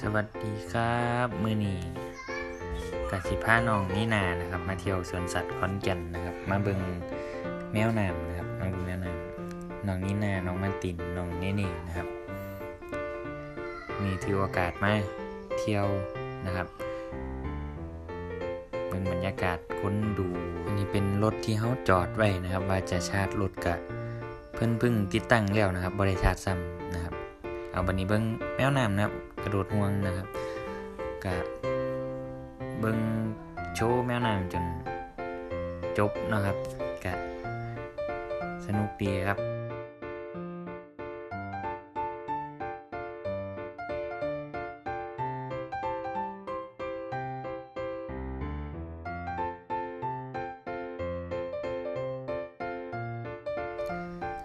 สวัสดีครับมือนีกสิพาน้องนี่นานะครับ มาเที่ยวสวนสัตว์ขอนแก่นนะครับ มาเบิงแมวน้ำนะครับมาเบิงแมวน้ำน้องนี่นาน้องมาตินน้องเนเน่นะครับ มีถือโอกาสมาเที่ยวนะครับเบิ่งบรรยากาศค้นดูอันนี้เป็นรถที่เขาจอดไว้นะครับ ว่าจะชาร์จรถกะเพิ่นเพึ่งติดตั้งแล้วนะครับบริชาร์จซ้ำนะครับ เอาบันนี้เบิ้งแมวน้ำนะครับ กระโดดห่วงนะครับกะเบิ้งโชว์แมวน้ำจนจบนะครับกะสนุกดีครับ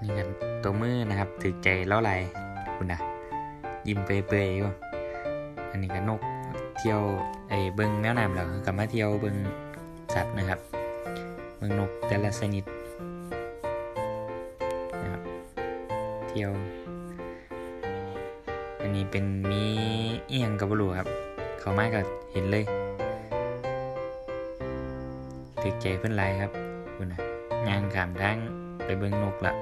นี่กันตัวมือนะครับถือใจเล่าไรคุณนะยิ้มเปื่อยๆอยู่ อันนี้ก็นกเที่ยวไอ้เบิ้งแมวน้ำแล้วกลับมาเที่ยวเบิ้งสัตว์นะครับเบิ้งนกแต่ละชนิดนะครับเที่ยว อันนี้เป็นมีเอียงกับบลูครับ เขามาก็เห็นเลยถือใจเพื่อนไรครับคุณนะยางขามทางไปเบิ้งนกละ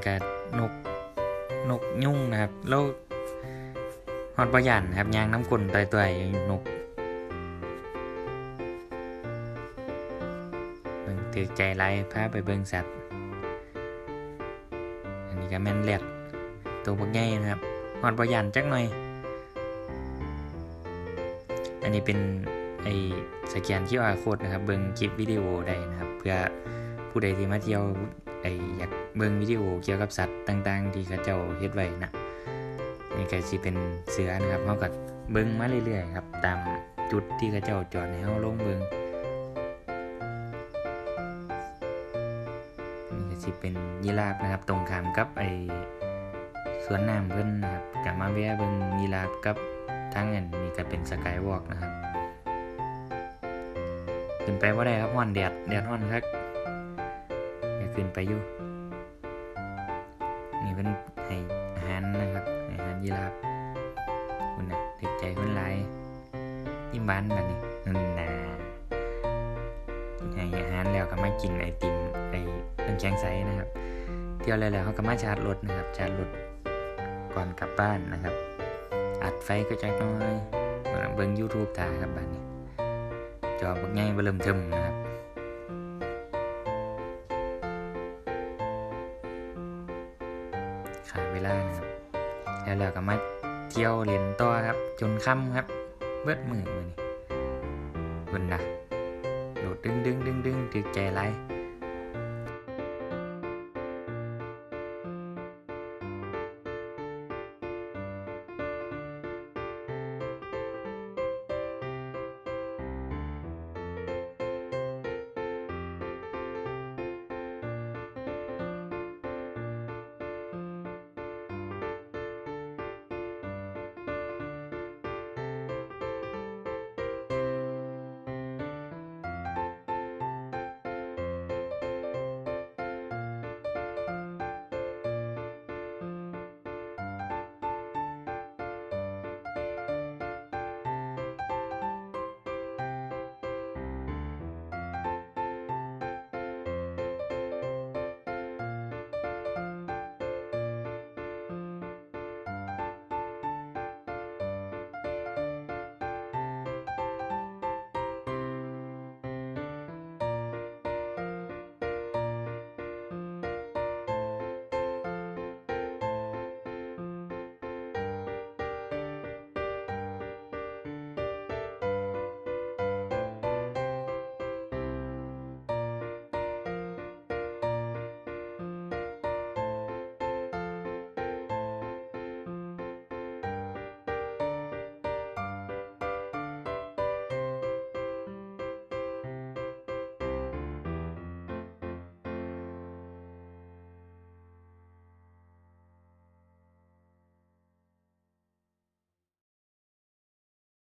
อันนี้ก็นกยุ่งนะครับ แล้วฮอดปยันครับยางน้ำกลนต่อยๆนกเบิ่งถือใจไรพาไปเบิ่งสัตว์ อันนี้ก็แม่นแหลดตัวบักใหญ่นะครับฮอดปยันจักหน่อย อันนี้เป็นไอสแกนที่อาโคดนะครับ เบิ่งคลิปวิดีโอได้นะครับ เพื่อผู้ใดที่มาเที่ยว ไออยากเบิ่งวิดีโอเกี่ยวกับสัตว์ต่างๆ ที่เขาเจ้าเฮ็ดไว้นะนี่ก็สิเป็นเสือนะครับเขาก็เบิ่งมาเรื่อยๆครับ ตามจุดที่เขาเจ้าจอดให้เฮาลงเบิ่งนี่ก็สิเป็นยีราฟนะครับ ตรงข้ามกับไอสวนน้ำเพิ่นนะครับก็มาแวะเบิ่งยีราฟกับทางอันนี้ก็เป็นสกายวอล์กนะครับขึ้นไปบ่ได้ครับฮ้อนแดดแดดฮ้อนครับ ขึ้นไปอยู่นี่เป็นให้อาหารนะครับอาหารยีราฟคุณนะติดใจคนไรยิ้มบานแบบนี้นั่นนะให้อาหารแล้วก็มากินไอติมไอน้ำแข็งใสนะครับ เที่ยวแล้วเขาก็มาชาร์จรถนะครับ ชาร์จรถก่อนกลับบ้านนะครับ อัดไฟก็จักน้อยเบิ่ง YouTube ถ่ายครับบ้านนี้ จอบักง่ายเบิ่มเทิมนะครับ ขาเวลานะครับแล้วเราก็มาเที่ยวเรียนต่อครับ จนค่ำครับ เบิดมือมือนี่คุณนะโดดดึงดึงดึงดึงถึกใจไร